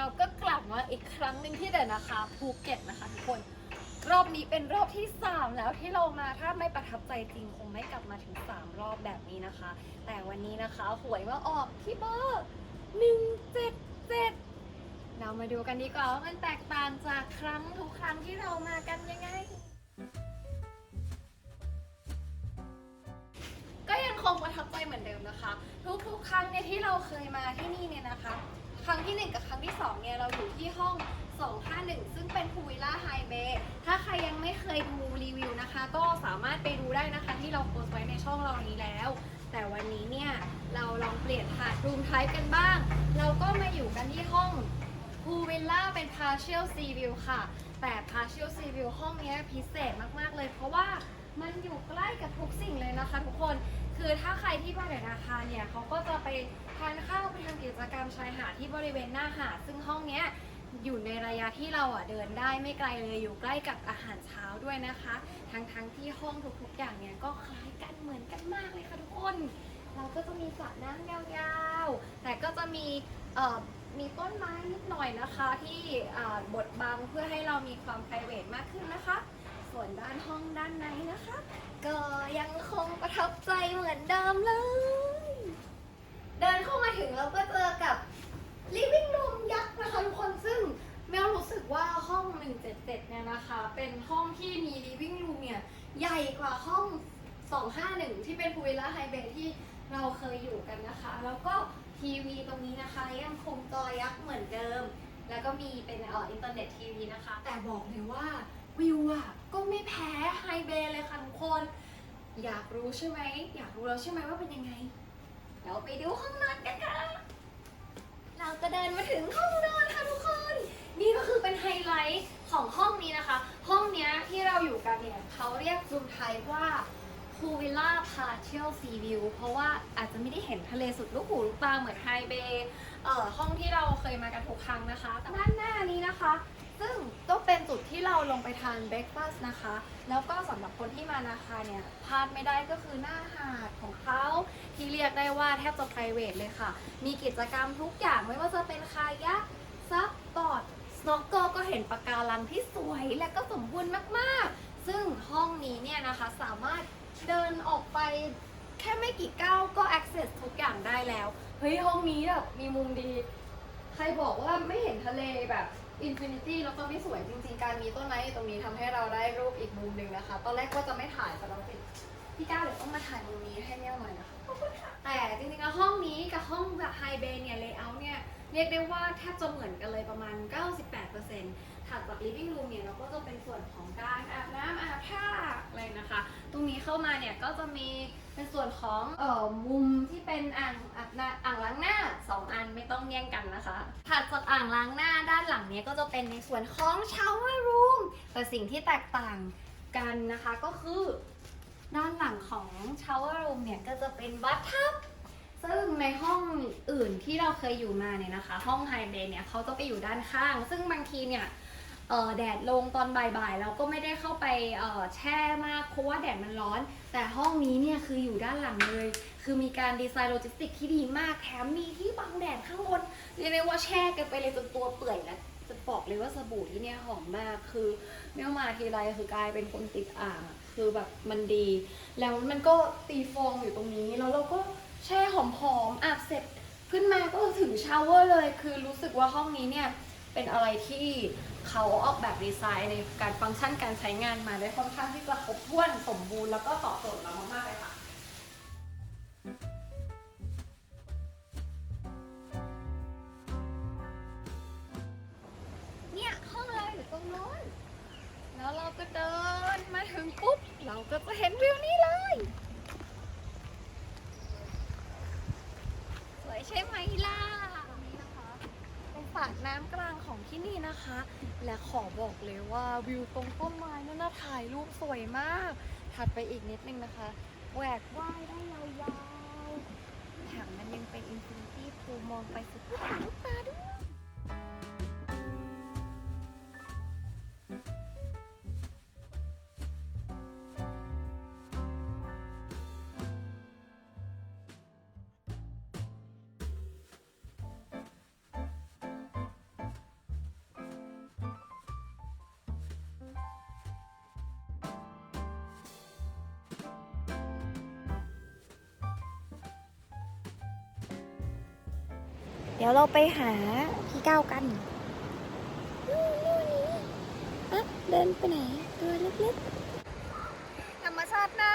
เราก็กลับมาอีกครั้งหนึ่งที่เดินนะคะภูเก็ตนะคะทุกคน รอบนี้เป็นรอบที่ 3 แล้วที่เรามาถ้าไม่ประทับใจจริงคงไม่กลับมาถึง 3 รอบแบบนี้นะคะ แต่วันนี้นะคะหวยมาออกที่เบอร์177เรามาดูกันดีกว่าว่ามันแตกต่างจากครั้งทุกครั้งที่เรามากันยังไง ก็ยังคงประทับใจเหมือนเดิมนะคะ ทุกๆ ครั้งเนี่ยที่เราเคยมาที่นี่เนี่ยนะคะ ครั้งที่ 1 กับครั้งที่ 2 เนี่ย เราอยู่ที่ห้อง 251 ซึ่งเป็นพูวิลล่าไฮเบย์ถ้าใครยังไม่เคยดูรีวิวนะคะ ก็สามารถไปดูได้นะคะที่เราโพสต์ไว้ในช่องเรานี้แล้ว แต่วันนี้เนี่ยเราลองเปลี่ยนหาดรูมไทป์กันบ้าง เราก็มาอยู่กันที่ห้องพูวิลล่าเป็น partial sea view ค่ะ แต่ partial sea view ห้องนี้พิเศษมาก ๆ เลยเพราะ รที่มาเดี๋ยวนาคารเนี่ยเขาก็จะไปทานข้าวไปทำกิจกรรมชายหาดที่บริเวณหน้าหาดซึ่งห้องเนี้ยอยู่ในระยะที่เราอะเดินได้ไม่ไกลเลยอยู่ใกล้กับอาหารเช้าด้วยนะคะ ทั้งๆที่ห้องทุกๆอย่างเนี่ยก็คล้ายกันเหมือนกันมากเลยค่ะทุกคน เราก็จะมีสระน้ำยาวๆ แต่ก็จะมีเอ่อมีต้นไม้นิดหน่อยนะคะที่อ่าบดบังเพื่อให้เรามีความ p r i v a t มากขึ้นนะคะ วนด้านห้องด้านในนะคะ ก็ยังคงประทับใจเหมือนเดิมเลย เดินเข้ามาถึงเราก็เจอกับ living room ยักษ์นะคะทุกคนซึ่งแมวรู้สึกว่าห้อง 177 เนี่ยนะคะ เป็นห้องที่มี living room เนี่ย ใหญ่กว่าห้อง 251 ที่เป็นพูวิลล่าไฮเบย์ที่เราเคยอยู่กันนะคะ แล้วก็ทีวีตรงนี้นะคะยังคงจอยักษ์เหมือนเดิม แล้วก็มีเป็นเอ่ออินเทอร์เน็ตทีวีนะคะ แต่บอกเลยว่าวิวอะ ก็ไม่แพ้ไฮเบย์เลยค่ะทุกคน อยากรู้ใช่ไหม อยากรู้แล้วใช่ไหมว่าเป็นยังไง เราไปดูห้องนอนกันค่ะ เราก็เดินมาถึงห้องนอนค่ะทุกคน นี่ก็คือเป็นไฮไลท์ของห้องนี้นะคะ ห้องนี้ที่เราอยู่กันเนี่ยเขาเรียกซูมไทยว่าพูวิลล่าพาเชียลซีวิวเพราะว่าอาจจะไม่ได้เห็นทะเลสุดลูกหูลูกตาเหมือนไฮเบย์เอ่อห้องที่เราเคยมากันทุกครั้งนะคะด้านหน้านี้นะคะ ซึ่งก็เป็นจุดที่เราลงไปทานเบรคฟาสต์นะคะ แล้วก็สำหรับคนที่มานาคาเนี่ยพลาดไม่ได้ก็คือหน้าหาดของเขาที่เรียกได้ว่าแทบจะ p r i v a t เลยค่ะ มีกิจกรรมทุกอย่างไม่ว่าจะเป็นคายักซับบอร์ดสโนว์เกิลก็เห็นปะการังที่สวยและก็สมบูรณ์มากๆ ซึ่งห้องนี้เนี่ยนะคะสามารถเดินออกไปแค่ไม่กี่ก้าวก็ access ทุกอย่างได้แล้ว เฮ้ย ห้องนี้แบบมีมุมดี ใครบอกว่าไม่เห็นทะเลแบบ อินฟินิตี้แล้วก็ไม่สวยจริงๆ การมีต้นไม้อยู่ตรงนี้ทำให้เราได้รูปอีกมุมหนึ่งนะคะ ตอนแรกก็จะไม่ถ่ายแต่เราปิดพี่ก้าวเดี๋ยวต้องมาถ่ายมุมนี้ให้เนี่ยหน่อยนะคะ แต่จริงๆแล้วห้องนี้กับห้องแบบไฮเบย์เนี่ยเลเยอร์เนี่ยเรียกได้ว่าแทบจะเหมือนกันเลยประมาณ 98% ถัดจาก living room เนี่ยเราก็จะเป็นส่วนของการอาบน้ำอาบท่าอะไรนะคะ ตรงนี้เข้ามาเนี่ยก็จะมีเป็นส่วนของเอ่อมุมที่เป็นอ่างอาบน้ำอ่างล้างหน้า 2 อันไม่ต้องแย่งกันนะคะถัดจากอ่างล้างหน้าด้านหลังเนี้ยก็จะเป็นในส่วนของ shower room แต่สิ่งที่แตกต่างกันนะคะก็คือด้านหลังของ shower room เนี่ยก็จะเป็น bathtub ซึ่งในห้องอื่นที่เราเคยอยู่มาเนี่ยนะคะ ห้องไฮเบย์เนี่ยเขาจะไปอยู่ด้านข้าง ซึ่งบางทีเนี่ย แดดลงตอนบ่ายๆเราก็ไม่ได้เข้าไปออแช่มากเพราะว่าแดดมันร้อน แต่ห้องนี้เนี่ยคืออยู่ด้านหลังเลย คือมีการดีไซน์โลจิสติกที่ดีมากแถมมีที่บังแดดข้างบนเรียกได้ว่าแช่กันไปเลยจนตัวเปื่อยแล้วจะบอกเลยว่าสบู่ที่เนี่ยหอมมากคือเมื่อมาทีไรคือกลายเป็นคนติดอ่างคือแบบมันดี แล้วมันก็ตีฟองอยู่ตรงนี้แล้วเราก็แช่หอมๆอาบเสร็จขึ้นมาก็ถึงชาวเวอร์เลย คือรู้สึกว่าห้องนี้เนี่ย เป็นอะไรที่เขาออกแบบดีไซน์ในการฟังก์ชันการใช้งานมาได้ค่อนข้างที่จะครบถ้วนสมบูรณ์แล้วก็ตอบโจทย์เรามากๆเลยค่ะเนี่ยห้องเราอยู่ตรงโน้นแล้วเราก็เดินมาถึงปุ๊บ เราก็จะเห็นวิวนี้เลย สวยใช่ไหมล่ะนี่นะคะ ระน้ำกลางของที่นี่นะคะ และขอบอกเลยว่าวิวตรงต้นไม้นั่นน่ะถ่ายรูปสวยมาก ถัดไปอีกนิดนึงนะคะแหวกว่ายได้ยาวๆแถมมันยังเป็นอินฟินิตี้พูมองไปสุดลูกหูลูกตาด้วย เดี๋ยวเราไปหาพี่ก้าวกันนู่นนู่นนี่อะเดินไปไหน ตัวเล็กๆ ธรรมชาติหน้า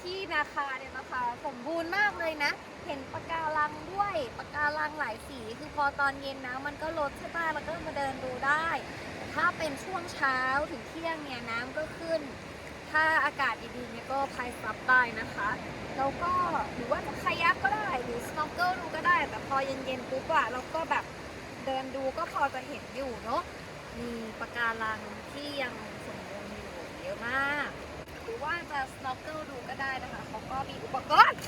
ที่นาคาเนี่ยนะคะสมบูรณ์มากเลยนะ เห็นปะการังด้วยปะการังหลายสี คือพอตอนเย็นน้ำมันก็ลดใช่ป่ะแล้วก็มาเดินดูได้แต่ถ้าเป็นช่วงเช้าถึงเที่ยงเนี่ยน้ำก็ขึ้น ถ้าอากาศดีๆเนี่ยก็พายซับได้นะคะ แล้วก็หรือว่าจะคายักก็ได้หรือสโนว์เกิลดูก็ได้ แต่พอเย็นๆปุ๊บอะเราก็แบบเดินดูก็พอจะเห็นอยู่เนาะมีปะการังที่ยังสมบูรณ์อยู่เยอะมาก หรือว่าจะสโนว์เกิลดูก็ได้นะคะเขาก็มีอุปกรณ์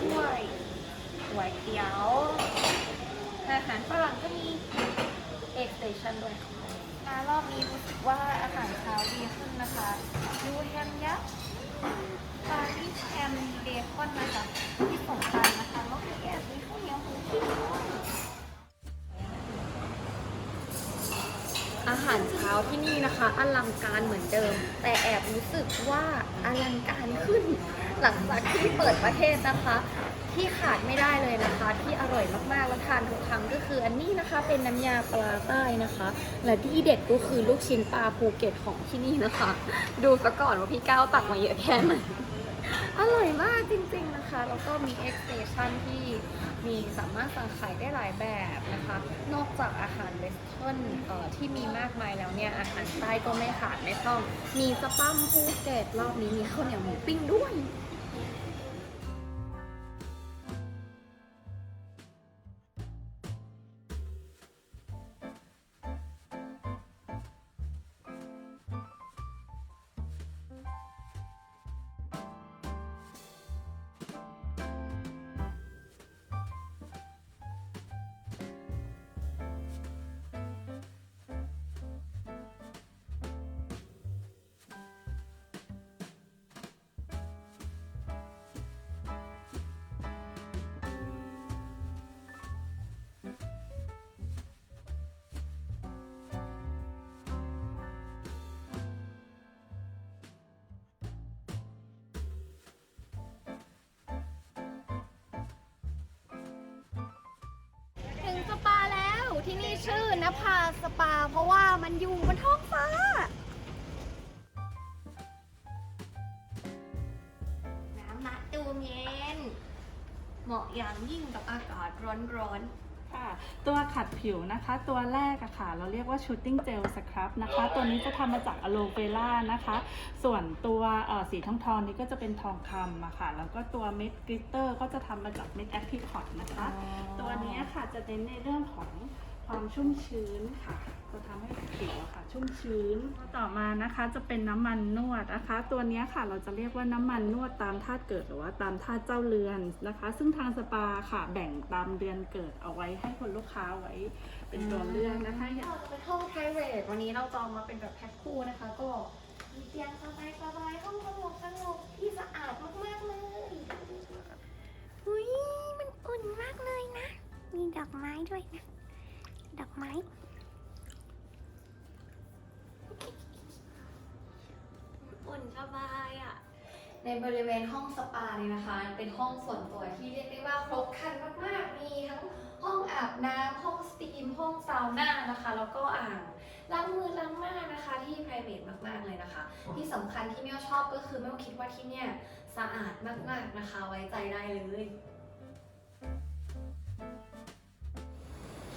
ถ้วยหวยเตี๋ยว อาหารฝรั่งก็มีเอกเตชันด้วยมารอบนี้รู้สึกว่าอาหารเช้าดีขึ้นนะคะดูแฮมยักษ์ปารีสแฮมเบคอนนะคะที่สำคัญนะคะแล้วก็แอบมีข้าวเหนียวหมูปิ้งด้วยอาหารเช้าที่นี่นะคะอลังการเหมือนเดิม แต่แอบรู้สึกว่าอลังการขึ้น หลังจากที่เปิดประเทศนะคะ ที่ขาดไม่ได้เลยนะคะ ที่อร่อยมากๆแล้วทานทุกครั้งก็คืออันนี้นะคะเป็นน้ำยาปลาใต้นะคะ และที่เด็ดก็คือลูกชิ้นปลาภูเก็ตของที่นี่นะคะ ดูซะก่อนว่าพี่ก้าวตักมาเยอะแค่ไหนอร่อยมากจริงๆนะคะ แล้วก็มี X Station ที่มีสามารถสั่งขายได้หลายแบบนะคะ นอกจากอาหารเวสเทิร์นที่มีมากมายแล้วเนี่ย อาหารใต้ก็ไม่ขาดไม่ต้อง มีสปั้มภูเก็ตรอบนี้มีข้าวเหนียวหมูปิ้งด้วย สปาแล้วที่นี่ชื่อนภาสปา เพราะว่ามันอยู่บนท้องฟ้า น้ำมะตูมเย็น เหมาะอย่างยิ่งกับอากาศร้อน ค่ะตัวขัดผิวนะคะ ตัวแรกอะค่ะ เราเรียกว่าชูตติ้งเจลสครับนะคะ ตัวนี้จะทำมาจากอะโลเวล่านะคะ ส่วนตัวเอ่อสีทองทองๆนี้ก็จะเป็นทองคำอะค่ะ แล้วก็ตัวเม็ดกลิตเตอร์ก็จะทำมาจากเม็ดแอปพลิคอตนะคะๆตัวนี้ค่ะจะเน้นในเรื่องของ ความชุ่มชื้นค่ะ จะทำให้ผิวอะค่ะ ชุ่มชื้น ต่อมานะคะจะเป็นน้ำมันนวดนะคะ ตัวเนี้ยค่ะเราจะเรียกว่าน้ำมันนวดตามธาตุเกิดหรือว่าตามธาตุเจ้าเรือนนะคะ ซึ่งทางสปาค่ะแบ่งตามเดือนเกิดเอาไว้ให้คนลูกค้าไว้เป็นตัวเลือกนะคะอย่าง เราจะเป็นห้อง private วันนี้เราจองมาเป็นแบบแพ็คคู่นะคะ ก็มีเตียงสบายสบายๆห้องสงบสงบที่สะอาดมากๆเลยอุ้ยมันอุ่นมากเลยนะ มีดอกไม้ด้วยนะ ดอกไม้อุ่นสบายอะ ในบริเวณห้องสปาเนี่ยนะคะ เป็นห้องส่วนตัวที่เรียกได้ว่าครบครันมากๆ มีทั้งห้องอาบน้ำห้องสตรีม ห้องซาวน่านะคะ แล้วก็อ่างล้างมือล้างหน้านะคะที่ private มากๆเลยนะคะ ที่สำคัญที่เมี่ยวชอบก็คือเมี่ยวคิดว่าที่เนี่ยสะอาดมากๆนะคะ ไว้ใจได้เลย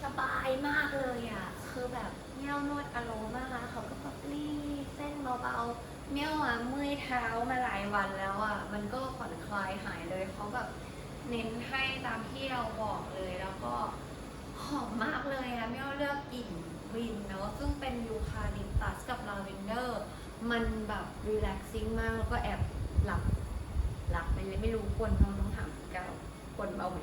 สบายมากเลยอะ คือแบบเมี่ยวนวดอารมณ์มากเขาก็แบบรีดเส้นเบาๆเมี่ยวอะเมื่อยเท้ามาหลายวันแล้วอะ มันก็ผ่อนคลายหายเลยเขาแบบเน้นให้ตามที่เราบอกเลยแล้วก็หอมมากเลยอะเมี่ยวเลือกกลิ่นวินเนาะซึ่งเป็นยูคาลิปตัสกับลาเวนเดอร์มันแบบรีแลกซิ่งมากแล้วก็แอบหลับหลับไปเลยไม่รู้คนต้องต้องถามเก้าคนเอาไหม